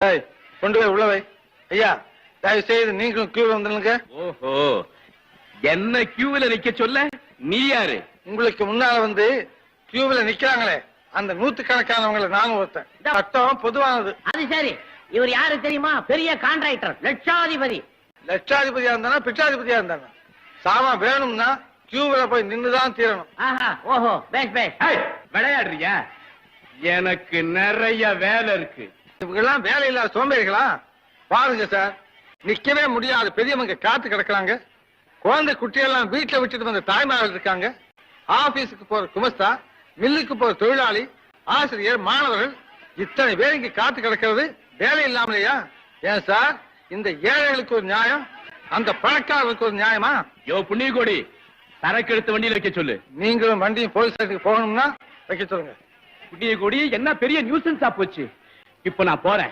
ஏய், கொண்டு போய் உள்ள வை. ஐயா தயவு செய்து நீங்களும் கியூ வந்துருங்க. ஓஹோ என்ன கியூல நிக்க சொல்ல? நீ யாரு? உங்களுக்கு முன்னால வந்து கியூவில் நிக்கிறாங்களே அந்த நூத்துக்கணக்கானவங்களை நானும் ஒருத்தன். சட்டம் பொதுவானது. அது சரி. இவர் யாரு தெரியுமா? பெரிய கான்ட்ராக்டர் லட்சாதிபதி. லட்சாதிபதியா இருந்தானா பிச்சாதிபதியா இருந்தானா? சாமான் வேணும்னா கியூவில் போய் நின்னுதான் தீரணும். ஆஹா ஓஹோ பேஸ் பேஸ் ஏய், விளையாடுறியா? எனக்கு நிறைய வேலை இருக்கு. இவங்கெல்லாம் வேலை இல்லாத சோம்பேறிகளா? பாருங்க சார் நிக்கவே முடியாத பெரியவங்க காத்து கிடக்குறாங்க. குழந்தை குட்டியெல்லாம் வீட்டுல விட்டுட்டு வந்த தாய்மார்கள் இருக்காங்க. ஆபீஸுக்கு போற குமஸ்தா மில்லுக்கு போற தொழிலாளி ஆசிரியர் மாணவர்கள் இத்தனை பேர் இங்க காத்து கிடக்கிறது. வேலை இல்லாமலையா? ஏன் சார் இந்த ஏழைகளுக்கு ஒரு நியாயம் அந்த பணக்காரர்களுக்கு ஒரு நியாயமா? யோ புண்ணியகோடி சரக்கு எடுத்து வண்டியில வைக்க சொல்லு. நீங்களும் வண்டியும் போலீஸ் ஸ்டேஷனுக்கு போகணும்னா வைக்க சொல்லுங்க. புண்ணியகோடி என்ன பெரிய நியூசன்ஸா போச்சு? இப்ப நான் போறேன்.